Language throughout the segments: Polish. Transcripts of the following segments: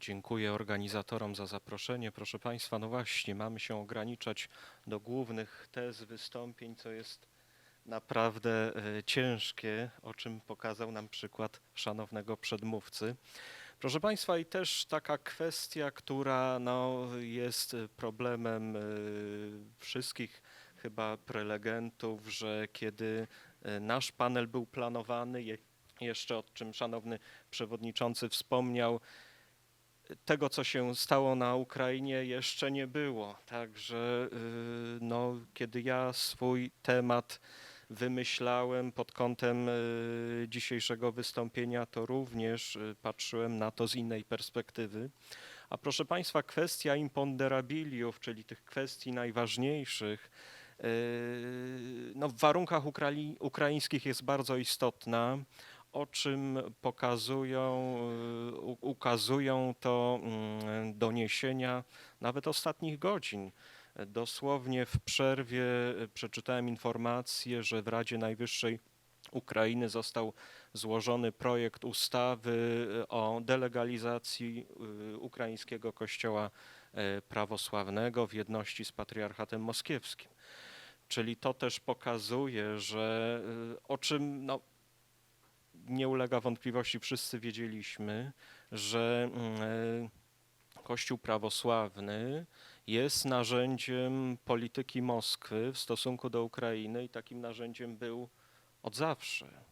Dziękuję organizatorom za zaproszenie. Proszę Państwa, no właśnie, mamy się ograniczać do głównych tez wystąpień, co jest naprawdę e, ciężkie, o czym pokazał nam przykład szanownego przedmówcy. Proszę Państwa, i też taka kwestia, która no, jest problemem e, wszystkich chyba prelegentów, że kiedy e, nasz panel był planowany, je- jeszcze o czym szanowny przewodniczący wspomniał, tego, co się stało na Ukrainie, jeszcze nie było. Także y, no, kiedy ja swój temat wymyślałem pod kątem y, dzisiejszego wystąpienia, to również y, patrzyłem na to z innej perspektywy. A proszę Państwa, kwestia imponderabiliów, czyli tych kwestii najważniejszych, no, w warunkach ukraińskich jest bardzo istotna o czym pokazują, y, ukazują to mm, doniesienia nawet ostatnich godzin. Dosłownie w przerwie y, przeczytałem informację, że w Radzie Najwyższej Ukrainy został złożony projekt ustawy y, o delegalizacji ukraińskiego kościoła prawosławnego w jedności z patriarchatem moskiewskim. Czyli to też pokazuje, że o czym no, nie ulega wątpliwości, wszyscy wiedzieliśmy, że mm, e, Kościół prawosławny jest narzędziem polityki Moskwy w stosunku do Ukrainy i takim narzędziem był od zawsze.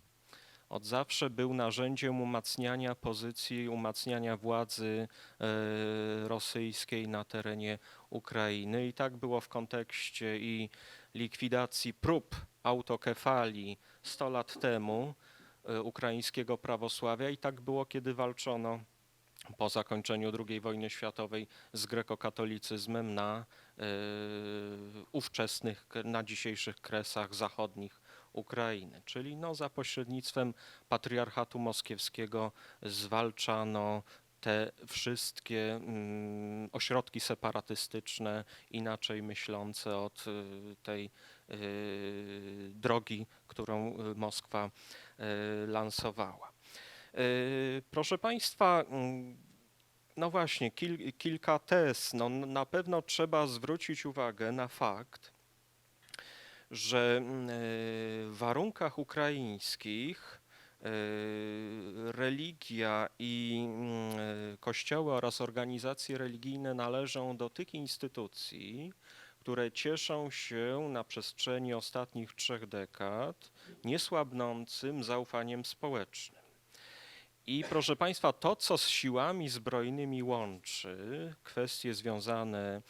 Od zawsze był narzędziem umacniania pozycji, umacniania władzy e, rosyjskiej na terenie Ukrainy. I tak było w kontekście i likwidacji prób autokefalii 100 lat temu, ukraińskiego prawosławia i tak było, kiedy walczono po zakończeniu II wojny światowej z grekokatolicyzmem na e, ówczesnych, na dzisiejszych kresach zachodnich Ukrainy. Czyli no, za pośrednictwem patriarchatu moskiewskiego zwalczano te wszystkie mm, ośrodki separatystyczne, inaczej myślące od y, tej y, drogi, którą y, Moskwa y, lansowała. Y, Proszę Państwa, mm, no właśnie, kil, kilka tez. No, na pewno trzeba zwrócić uwagę na fakt, że mm, y, w warunkach ukraińskich y, religia i mm, y, kościoły oraz organizacje religijne należą do tych instytucji, które cieszą się na przestrzeni ostatnich trzech dekad niesłabnącym zaufaniem społecznym. I proszę Państwa, to co z siłami zbrojnymi łączy, kwestie związane y,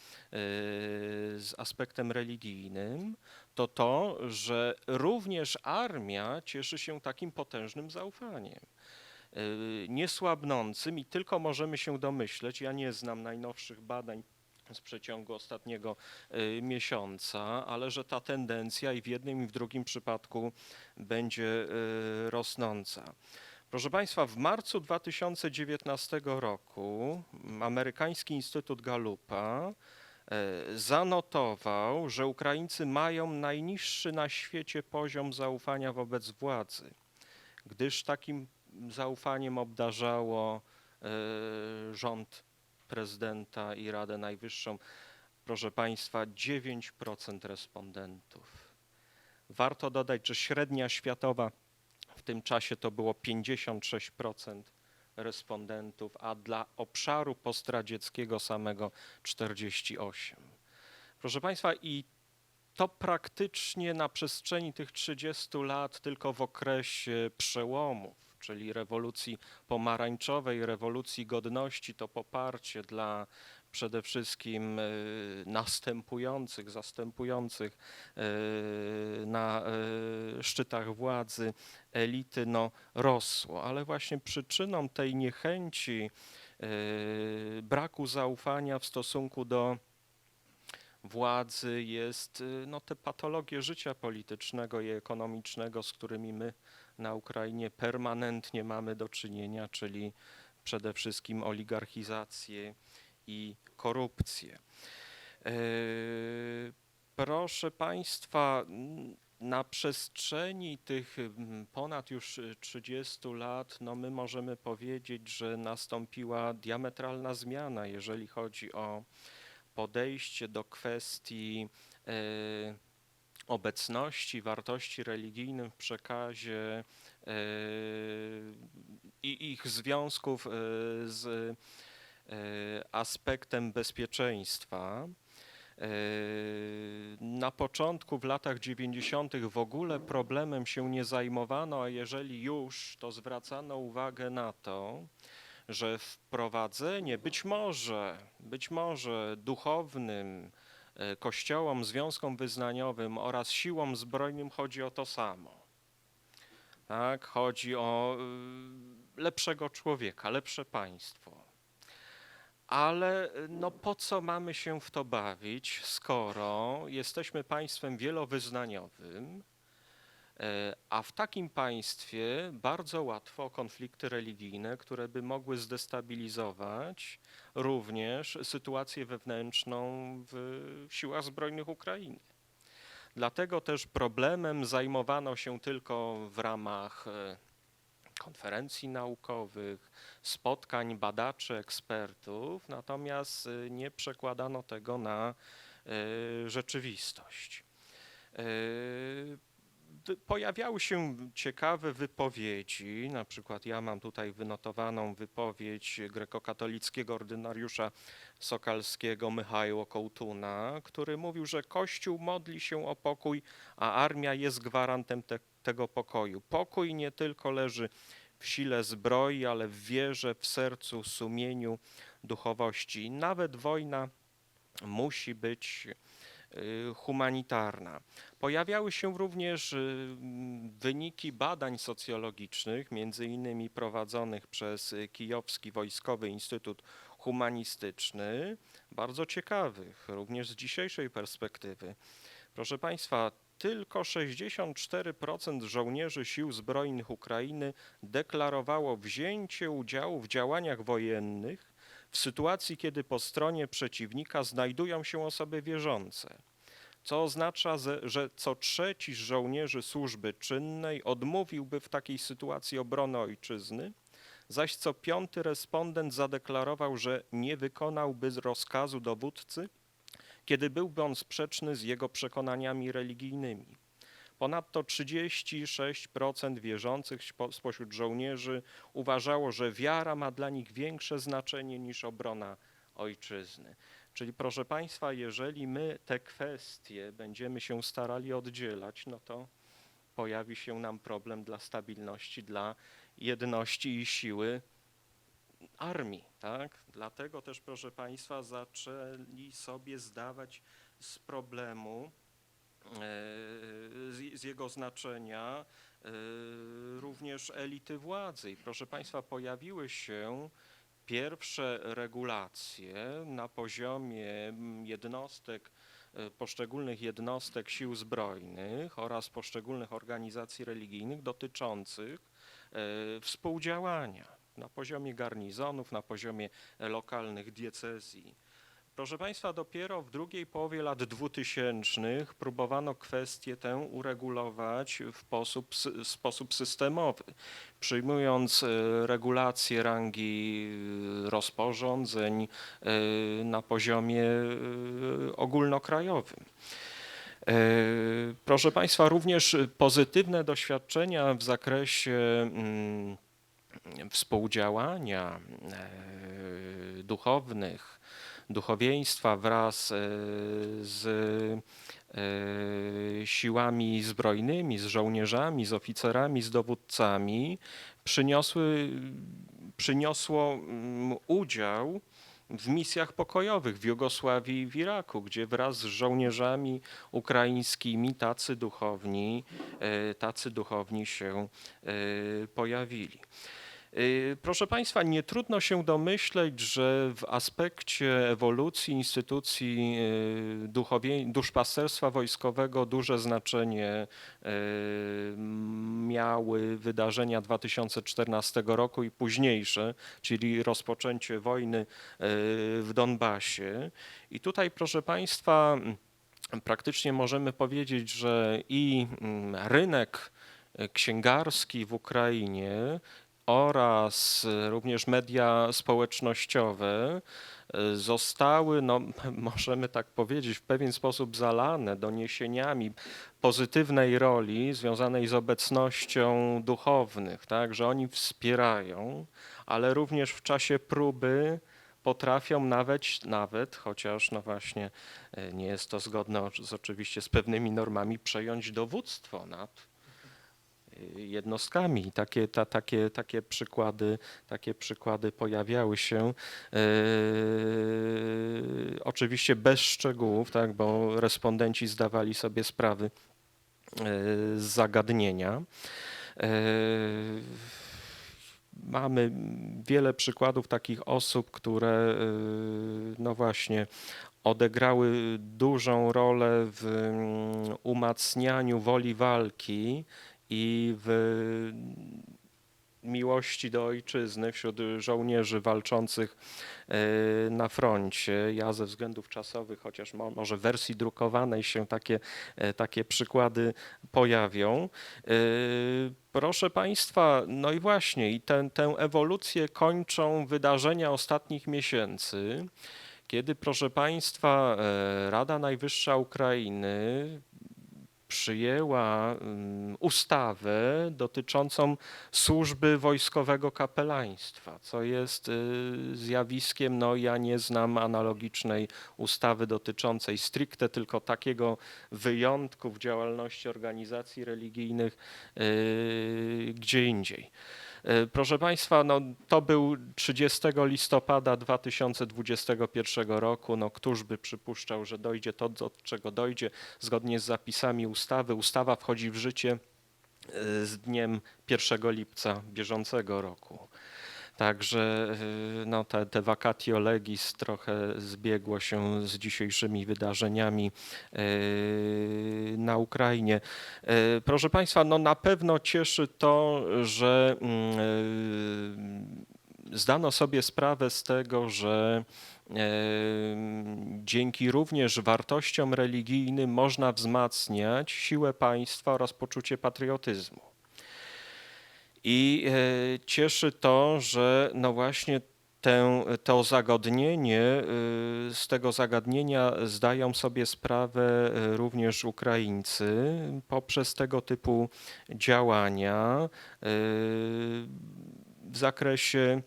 z aspektem religijnym, to to, że również armia cieszy się takim potężnym zaufaniem. y, Niesłabnącym i tylko możemy się domyśleć, ja nie znam najnowszych badań z przeciągu ostatniego y, miesiąca, ale że ta tendencja i w jednym i w drugim przypadku będzie y, rosnąca. Proszę Państwa, w marcu 2019 roku amerykański Instytut Gallupa e, zanotował, że Ukraińcy mają najniższy na świecie poziom zaufania wobec władzy, gdyż takim zaufaniem obdarzało rząd prezydenta i Radę Najwyższą. Proszę Państwa, 9% respondentów. Warto dodać, że średnia światowa w tym czasie to było 56% respondentów, a dla obszaru postradzieckiego samego 48%. Proszę Państwa, i to praktycznie na przestrzeni tych 30 lat, tylko w okresie przełomów, czyli rewolucji pomarańczowej, rewolucji godności, to poparcie dla przede wszystkim e, następujących, zastępujących e, na e, szczytach władzy elity no, rosło, ale właśnie przyczyną tej niechęci, braku zaufania w stosunku do władzy jest no, te patologie życia politycznego i ekonomicznego, z którymi my na Ukrainie permanentnie mamy do czynienia, czyli przede wszystkim oligarchizację i korupcję. E, Proszę Państwa, na przestrzeni tych ponad już y, 30 lat, no my możemy powiedzieć, że nastąpiła diametralna zmiana, jeżeli chodzi o podejście do kwestii e, obecności wartości religijnych w przekazie e, i ich związków e, z e, aspektem bezpieczeństwa. Na początku, w latach 90., w ogóle problemem się nie zajmowano, a jeżeli już, to zwracano uwagę na to, że wprowadzenie być może, być może duchownym kościołom, związkom wyznaniowym oraz siłom zbrojnym chodzi o to samo. Tak, chodzi o y, lepszego człowieka, lepsze państwo. Ale y, no po co mamy się w to bawić, skoro jesteśmy państwem wielowyznaniowym, e, a w takim państwie bardzo łatwo konflikty religijne, które by mogły zdestabilizować również sytuację wewnętrzną w siłach zbrojnych Ukrainy. Dlatego też problemem zajmowano się tylko w ramach e, konferencji naukowych, spotkań badaczy, ekspertów, natomiast y, nie przekładano tego na rzeczywistość. Pojawiały się ciekawe wypowiedzi, na przykład ja mam tutaj wynotowaną wypowiedź grekokatolickiego ordynariusza sokalskiego Michała Kołtuna, który mówił, że Kościół modli się o pokój, a armia jest gwarantem te, tego pokoju. Pokój nie tylko leży w sile zbroi, ale w wierze, w sercu, sumieniu, duchowości. Nawet wojna musi być humanitarna. Pojawiały się również y, wyniki badań socjologicznych, między innymi prowadzonych przez y, Kijowski Wojskowy Instytut Humanistyczny, bardzo ciekawych, również z dzisiejszej perspektywy. Proszę Państwa, tylko 64% żołnierzy sił zbrojnych Ukrainy deklarowało wzięcie udziału w działaniach wojennych w sytuacji, kiedy po stronie przeciwnika znajdują się osoby wierzące, co oznacza, że co trzeci z żołnierzy służby czynnej odmówiłby w takiej sytuacji obrony ojczyzny, zaś co piąty respondent zadeklarował, że nie wykonałby rozkazu dowódcy, kiedy byłby on sprzeczny z jego przekonaniami religijnymi. Ponadto 36% wierzących spo- spośród żołnierzy uważało, że wiara ma dla nich większe znaczenie niż obrona ojczyzny. Czyli proszę Państwa, jeżeli my te kwestie będziemy się starali oddzielać, no to pojawi się nam problem dla stabilności, dla jedności i siły armii, tak? Dlatego też, proszę Państwa, zaczęli sobie zdawać z problemu, z, z jego znaczenia e, również elity władzy. I proszę Państwa, pojawiły się pierwsze regulacje na poziomie mm, jednostek, e, poszczególnych jednostek sił zbrojnych oraz poszczególnych organizacji religijnych dotyczących e, współdziałania na poziomie garnizonów, na poziomie lokalnych diecezji. Proszę Państwa, dopiero w drugiej połowie lat 2000 próbowano kwestię tę uregulować w sposób, sy- sposób systemowy, przyjmując e, regulacje rangi e, rozporządzeń e, na poziomie ogólnokrajowym. Proszę Państwa, również pozytywne doświadczenia w zakresie mm, współdziałania duchownych, duchowieństwa wraz e, z e, siłami zbrojnymi, z żołnierzami, z oficerami, z dowódcami przyniosły, przyniosło mm, udział w misjach pokojowych w Jugosławii i w Iraku, gdzie wraz z żołnierzami ukraińskimi tacy duchowni, e, tacy duchowni się pojawili. Y, Proszę Państwa, nie trudno się domyśleć, że w aspekcie ewolucji instytucji y, duchowie, duszpasterstwa wojskowego duże znaczenie y, miały wydarzenia 2014 roku i późniejsze, czyli rozpoczęcie wojny w Donbasie. I tutaj, proszę Państwa, praktycznie możemy powiedzieć, że i mm, rynek księgarski w Ukrainie oraz e, również media społecznościowe e, zostały, no, możemy tak powiedzieć, w pewien sposób zalane doniesieniami pozytywnej roli związanej z obecnością duchownych, tak, że oni wspierają, ale również w czasie próby potrafią nawet, nawet, chociaż no właśnie e, nie jest to zgodne z, oczywiście z pewnymi normami, przejąć dowództwo nad jednostkami. Takie, ta, takie, takie, przykłady, takie przykłady pojawiały się. E, oczywiście bez szczegółów, tak, bo respondenci zdawali sobie sprawy e, z zagadnienia. E, Mamy wiele przykładów takich osób, które no właśnie odegrały dużą rolę w mm, umacnianiu woli walki i w miłości do ojczyzny wśród żołnierzy walczących y, na froncie. Ja ze względów czasowych, chociaż mo, może w wersji drukowanej się takie, e, takie przykłady pojawią. Y, Proszę Państwa, no i właśnie, i tę, tę ewolucję kończą wydarzenia ostatnich miesięcy, kiedy, proszę Państwa, e, Rada Najwyższa Ukrainy przyjęła mm, ustawę dotyczącą służby wojskowego kapelaństwa, co jest y, zjawiskiem, no ja nie znam analogicznej ustawy dotyczącej stricte tylko takiego wyjątku w działalności organizacji religijnych y, gdzie indziej. E, Proszę Państwa, no, to był 30 listopada 2021 roku. No, któż by przypuszczał, że dojdzie to, do czego dojdzie, zgodnie z zapisami ustawy. Ustawa wchodzi w życie e, z dniem 1 lipca bieżącego roku. Także e, no, te, te vacatio legis trochę zbiegło się z dzisiejszymi wydarzeniami e, na Ukrainie. E, Proszę Państwa, no na pewno cieszy to, że mm, zdano sobie sprawę z tego, że dzięki również wartościom religijnym można wzmacniać siłę państwa oraz poczucie patriotyzmu. I e, cieszy to, że no właśnie tę, to zagadnienie, e, z tego zagadnienia zdają sobie sprawę e, również Ukraińcy poprzez tego typu działania w zakresie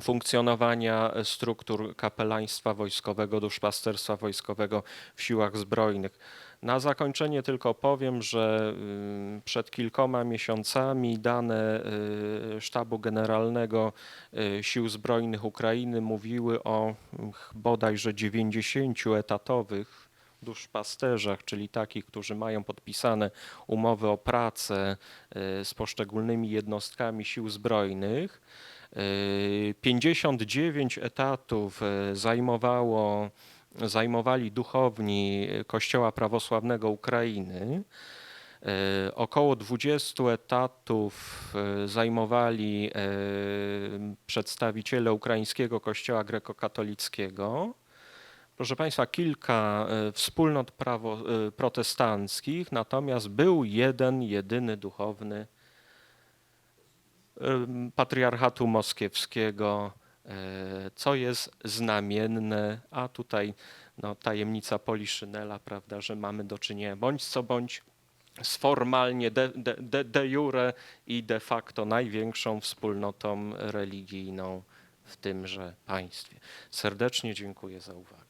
funkcjonowania struktur kapelaństwa wojskowego, duszpasterstwa wojskowego w siłach zbrojnych. Na zakończenie tylko powiem, że y, przed kilkoma miesiącami dane y, Sztabu Generalnego y, Sił Zbrojnych Ukrainy mówiły o bodajże 90 etatowych duszpasterzach, czyli takich, którzy mają podpisane umowy o pracę z poszczególnymi jednostkami sił zbrojnych. Y, 59 etatów zajmowało, zajmowali duchowni Kościoła Prawosławnego Ukrainy. Y, Około 20 etatów y, zajmowali y, przedstawiciele ukraińskiego Kościoła grekokatolickiego. Proszę Państwa, kilka wspólnot prawo, protestanckich, natomiast był jeden, jedyny duchowny patriarchatu moskiewskiego, e, co jest znamienne, a tutaj no, tajemnica Poliszynela, prawda, że mamy do czynienia bądź co bądź z formalnie de, de, de, de jure i de facto największą wspólnotą religijną w tymże państwie. Serdecznie dziękuję za uwagę.